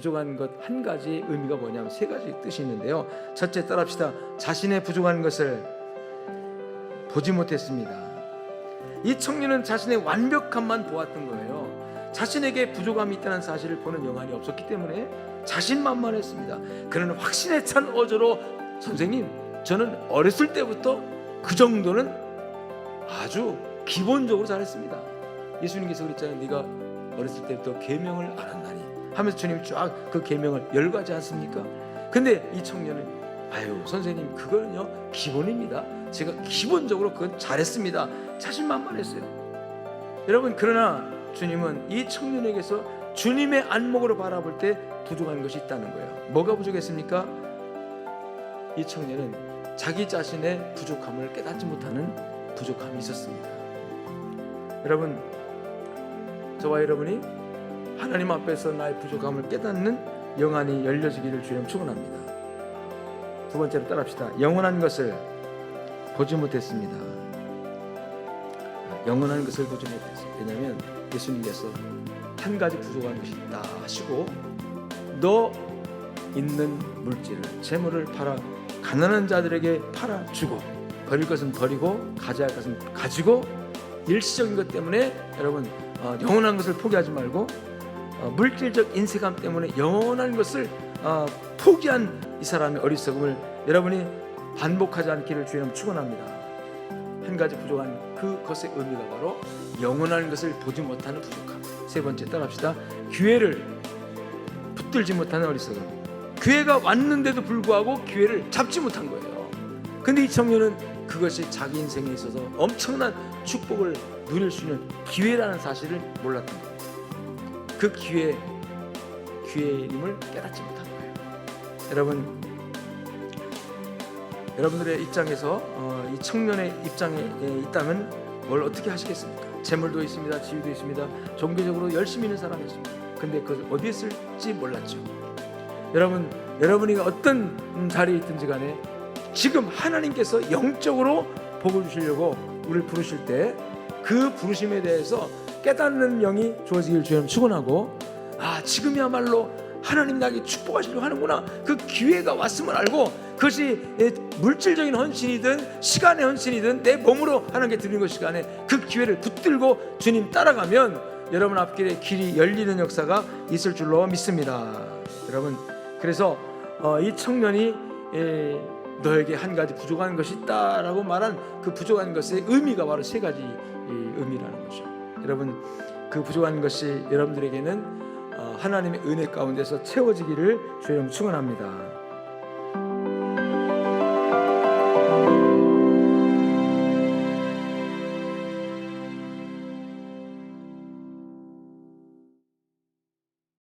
부족한 것 한 가지 의미가 뭐냐면 세 가지 뜻이 있는데요. 첫째 따라합시다. 자신의 부족한 것을 보지 못했습니다. 이 청년은 자신의 완벽함만 보았던 거예요. 자신에게 부족함이 있다는 사실을 보는 영안이 없었기 때문에 자신만만했습니다. 그는 확신에 찬 어조로 선생님, 저는 어렸을 때부터 그 정도는 아주 기본적으로 잘했습니다. 예수님께서 그랬잖아요. 네가 어렸을 때부터 계명을 알았나니 하면서 주님이 쫙 그 계명을 열거하지 않습니까? 근데 이 청년은 아유 선생님 그거는요 기본입니다. 제가 기본적으로 그건 잘했습니다. 자신만만했어요. 여러분 그러나 주님은 이 청년에게서 주님의 안목으로 바라볼 때 부족한 것이 있다는 거예요. 뭐가 부족했습니까? 이 청년은 자기 자신의 부족함을 깨닫지 못하는 부족함이 있었습니다. 여러분 저와 여러분이 하나님 앞에서 나의 부족함을 깨닫는 영안이 열려지기를 주님 축원합니다. 두 번째로 따라합시다. 영원한 것을 보지 못했습니다. 영원한 것을 보지 못했어요. 왜냐하면 예수님께서 한 가지 부족한 것이 있다 하시고 너 있는 물질을 재물을 팔아 가난한 자들에게 팔아 주고 버릴 것은 버리고 가져야 할 것은 가지고 일시적인 것 때문에 여러분 어, 영원한 것을 포기하지 말고 어, 물질적 인색함 때문에 영원한 것을 어, 포기한 이 사람의 어리석음을 여러분이 반복하지 않기를 주님 축원합니다. 한 가지 부족한 그것의 의미가 바로 영원한 것을 보지 못하는 부족함. 세 번째 따라합시다. 기회를 붙들지 못하는 어리석음. 기회가 왔는데도 불구하고 기회를 잡지 못한 거예요. 근데 이 청년은 그것이 자기 인생에 있어서 엄청난 축복을 누릴 수 있는 기회라는 사실을 몰랐던 거예요. 그 기회, 기회임을 깨닫지 못한 거예요. 여러분, 여러분들의 입장에서 어, 이 청년의 입장에 예, 있다면 뭘 어떻게 하시겠습니까? 재물도 있습니다, 지위도 있습니다, 종교적으로 열심히 있는 사람이 있습니다. 근데 그것을 어디에 쓸지 몰랐죠. 여러분, 여러분이 어떤 음, 자리에 있든지 간에 지금 하나님께서 영적으로 복을 주시려고 우리를 부르실 때 그 부르심에 대해서 깨닫는 영이 주어지길 주님 축원하고 아 지금이야말로 하나님 나에게 축복하시려고 하는구나 그 기회가 왔음을 알고 그것이 예, 물질적인 헌신이든 시간의 헌신이든 내 몸으로 하나님께 드리는 것이 간에 그 기회를 붙들고 주님 따라가면 여러분 앞길에 길이 열리는 역사가 있을 줄로 믿습니다 여러분 그래서 어, 이 청년이 예, 너에게 한 가지 부족한 것이 있다라고 말한 그 부족한 것의 의미가 바로 세 가지 이 의미라는 거죠. 여러분 그 부족한 것이 여러분들에게는 어, 하나님의 은혜 가운데서 채워지기를 주님 축원합니다.